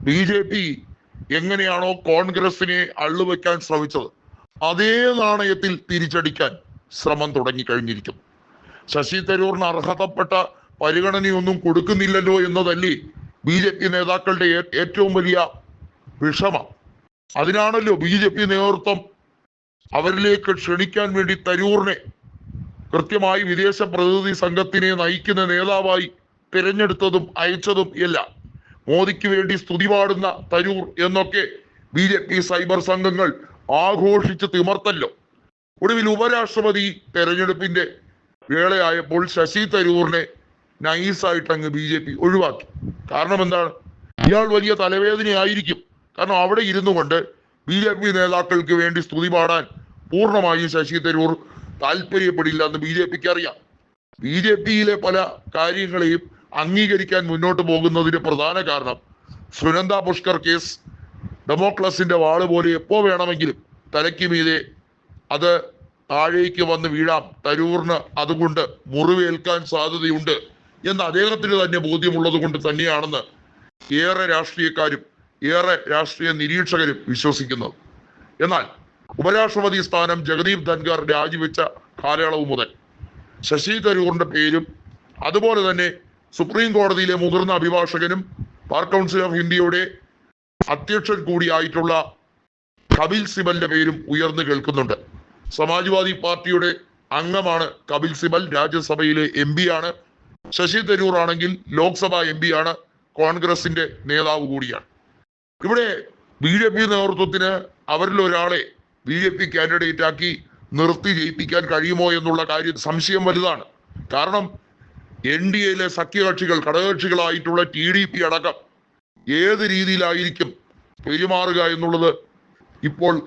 B J P എങ്ങനെയാണോ കോൺഗ്രസിനെ അള്ളുവെക്കാൻ ശ്രമിച്ചത് അതേ നാണയത്തിൽ തിരിച്ചടിക്കാൻ ശ്രമം തുടങ്ങി കഴിഞ്ഞിരിക്കുന്നു ശശി തരൂറിന് അർഹതപ്പെട്ട പരിഗണനയൊന്നും കൊടുക്കുന്നില്ലല്ലോ എന്നതല്ലേ ബി ജെ പി നേതാക്കളുടെ ഏറ്റവും വലിയ വിഷമം. അതിനാണല്ലോ ബി ജെ പി നേതൃത്വം അവരിലേക്ക് ക്ഷണിക്കാൻ വേണ്ടി തരൂറിനെ കൃത്യമായി വിദേശ പ്രതിനിധി സംഘത്തിനെ നയിക്കുന്ന നേതാവായി തിരഞ്ഞെടുത്തതും അയച്ചതും എല്ലാം മോദിക്ക് വേണ്ടി സ്തുതി പാടുന്ന തരൂർ എന്നൊക്കെ ബി ജെ പി സൈബർ സംഘങ്ങൾ ആഘോഷിച്ച് തിമർത്തല്ലോ. ഒടുവിൽ ഉപരാഷ്ട്രപതി തെരഞ്ഞെടുപ്പിന്റെ വേളയായപ്പോൾ ശശി തരൂറിനെ നൈസായിട്ട് അങ്ങ് ബി ജെ പി ഒഴിവാക്കി. കാരണം എന്താണ്? ഇയാൾ വലിയ തലവേദനയായിരിക്കും. കാരണം അവിടെ ഇരുന്നു കൊണ്ട് ബി ജെ പി നേതാക്കൾക്ക് വേണ്ടി സ്തുതി പാടാൻ പൂർണമായും ശശി തരൂർ താല്പര്യപ്പെടില്ല എന്ന് ബി ജെ പിക്ക് അറിയാം. ബി ജെ പിയിലെ പല കാര്യങ്ങളെയും അംഗീകരിക്കാൻ മുന്നോട്ട് പോകുന്നതിന് പ്രധാന കാരണം സുനന്ദ പുഷ്കർ കേസ് ഡെമോക്രസിന്റെ വാൾ പോലെ എപ്പോ വേണമെങ്കിലും തലയ്ക്ക് മീതെ അത് താഴേക്ക് വന്ന് വീഴാം തരൂറിന് അതുകൊണ്ട് മുറിവേൽക്കാൻ സാധ്യതയുണ്ട് എന്ന് അദ്ദേഹത്തിന് തന്നെ ബോധ്യമുള്ളത് കൊണ്ട് തന്നെയാണെന്ന് ഏറെ രാഷ്ട്രീയക്കാരും ഏറെ രാഷ്ട്രീയ നിരീക്ഷകരും വിശ്വസിക്കുന്നത്. എന്നാൽ ഉപരാഷ്ട്രപതി സ്ഥാനം ജഗദീപ് ധൻഖർ രാജിവെച്ച കാലയളവ് മുതൽ ശശി തരൂറിന്റെ പേരും അതുപോലെ തന്നെ സുപ്രീം കോടതിയിലെ മുതിർന്ന അഭിഭാഷകനും ബാർ കൗൺസിൽ ഓഫ് ഇന്ത്യയുടെ അധ്യക്ഷൻ കൂടിയായിട്ടുള്ള കപിൽ സിബലിന്റെ പേരും ഉയർന്നു കേൾക്കുന്നുണ്ട്. സമാജ്വാദി പാർട്ടിയുടെ അംഗമാണ് കപിൽ സിബൽ. രാജ്യസഭയിലെ എം ആണ് ശശി തരൂർ ആണെങ്കിൽ ലോക്സഭ എം ആണ് കോൺഗ്രസിന്റെ നേതാവ് കൂടിയാണ്. ഇവിടെ ബി ജെ പി നേതൃത്വത്തിന് അവരിൽ ഒരാളെ ബി ജെ പി കാൻഡിഡേറ്റ് ആക്കി നിർത്തി ജയിപ്പിക്കാൻ കഴിയുമോ എന്നുള്ള കാര്യം സംശയം വലുതാണ്. കാരണം എൻ ഡി എയിലെ സഖ്യകക്ഷികൾ ഘടകകക്ഷികളായിട്ടുള്ള ടി ഡി പി അടക്കം ഏത് രീതിയിലായിരിക്കും പെരുമാറുക എന്നുള്ളത് ഇപ്പോൾ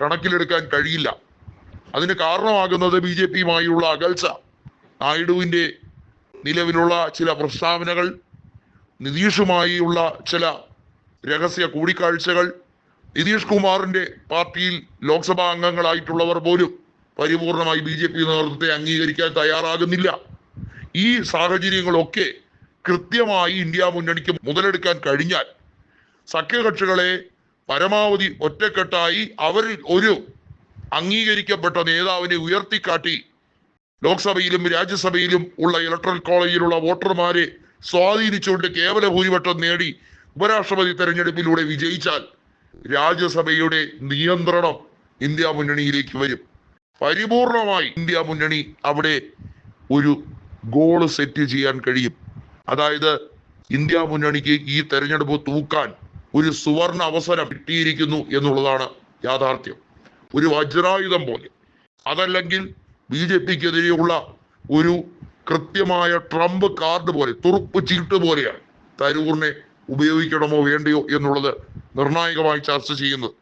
കണക്കിലെടുക്കാൻ കഴിയില്ല. അതിന് കാരണമാകുന്നത് ബി ജെ പിയുമായുള്ള അകൽച്ച നായിഡുവിന്റെ നിലവിലുള്ള ചില പ്രസ്താവനകൾ നിതീഷുമായുള്ള ചില രഹസ്യ കൂടിക്കാഴ്ചകൾ നിതീഷ് കുമാറിന്റെ പാർട്ടിയിൽ ലോക്സഭാ അംഗങ്ങളായിട്ടുള്ളവർ പോലും പരിപൂർണമായി ബി ജെ പി നേതൃത്വത്തെ അംഗീകരിക്കാൻ തയ്യാറാകുന്നില്ല. ഈ സാഹചര്യങ്ങളൊക്കെ കൃത്യമായി ഇന്ത്യ മുന്നണിക്ക് മുതലെടുക്കാൻ കഴിഞ്ഞാൽ സഖ്യകക്ഷികളെ പരമാവധി ഒറ്റക്കെട്ടായി അവരിൽ ഒരു അംഗീകരിക്കപ്പെട്ട നേതാവിനെ ഉയർത്തിക്കാട്ടി ലോക്സഭയിലും രാജ്യസഭയിലും ഉള്ള ഇലക്ട്രൽ കോളേജിലുള്ള വോട്ടർമാരെ സ്വാധീനിച്ചുകൊണ്ട് കേവല ഭൂരിപക്ഷം നേടി ഉപരാഷ്ട്രപതി തെരഞ്ഞെടുപ്പിലൂടെ വിജയിച്ചാൽ രാജ്യസഭയുടെ നിയന്ത്രണം ഇന്ത്യ മുന്നണിയിലേക്ക് വരും. പരിപൂർണമായി ഇന്ത്യ മുന്നണി അവിടെ ഒരു ഗോൾ സെറ്റ് ചെയ്യാൻ കഴിയും. അതായത് ഇന്ത്യ മുന്നണിക്ക് ഈ തെരഞ്ഞെടുപ്പ് തൂക്കാൻ ഒരു സുവർണ അവസരം കിട്ടിയിരിക്കുന്നു എന്നുള്ളതാണ് യാഥാർത്ഥ്യം. ഒരു വജ്രായുധം പോലെ. അതല്ലെങ്കിൽ ബി ജെ പിക്കെതിരെയുള്ള ഒരു കൃത്യമായ ട്രംപ് കാർഡ് പോലെ തുറുപ്പ് ചീട്ട് പോലെയാണ് തരൂറിനെ ഉപയോഗിക്കണമോ വേണ്ടയോ എന്നുള്ളത് നിർണായകമായി ചർച്ച ചെയ്യുന്നത്.